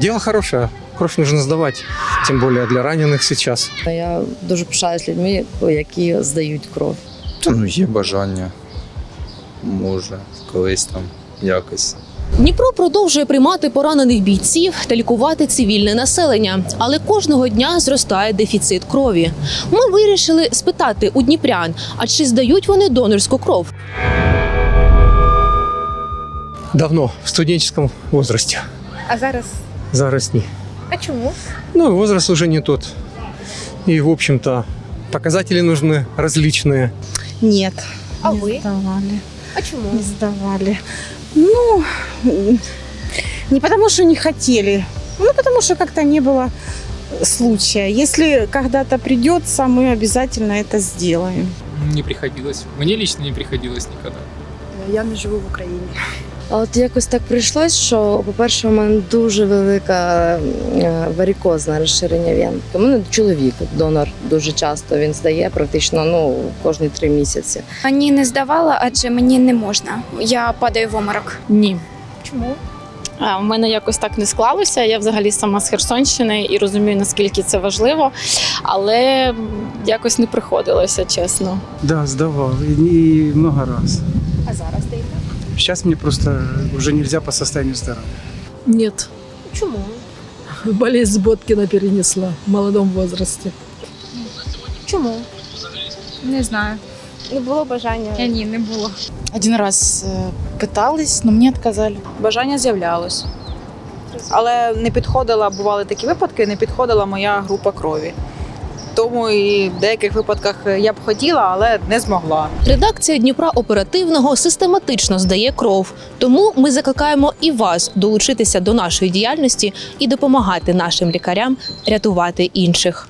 Дело хорошее. Кровь нужно сдавать, тем более для раненых сейчас. Я дуже пишаюсь людьми, які здають кров. Та ну є бажання. Може, колись там якось. Дніпро продовжує приймати поранених бійців та лікувати цивільне населення, але кожного дня зростає дефіцит крові. Ми вирішили спитати у дніпрян, а чи здають вони донорську кров? Давно, в студенческом возрасте. А зараз? Зараз ні. А чому? Ну, и возраст уже не тот. И, в общем-то, показатели нужны различные. Нет, А не ви? сдавали. А чому? Не сдавали. Ну, м, не потому что не хотели, ну потому что как-то не было случая. Если когда-то придется, мы обязательно это сделаем. Не приходилось. Мне лично не приходилось никогда. Я не живу в Україні. А от якось так прийшлось, що, по-перше, у мене дуже велика е, варикозне розширення вен. У мене чоловік донор дуже часто він здає, практично ну кожні три місяці. Ні, не здавала, адже мені не можна. Я падаю в оморок. Ні. Чому? А, в мене якось так не склалося. Я взагалі сама з Херсонщини і розумію, наскільки це важливо, але якось не приходилося, чесно. Да, сдавал. И, и много раз. А зараз даєте? Сейчас мне просто уже нельзя по состоянию здоровья. Нет. Чому? Болезнь Боткина перенесла в молодом возрасте. Чому? Не знаю. Не було бажання. Я Ні, не було. Один раз пыталась, но мне отказали. Бажання з'являлось. Але не підходила, бували такі випадки, не підходила моя група крові. Тому і в деяких випадках я б хотіла, але не змогла. Редакція Дніпра оперативного систематично здає кров. Тому ми закликаємо і вас долучитися до нашої діяльності і допомагати нашим лікарям рятувати інших.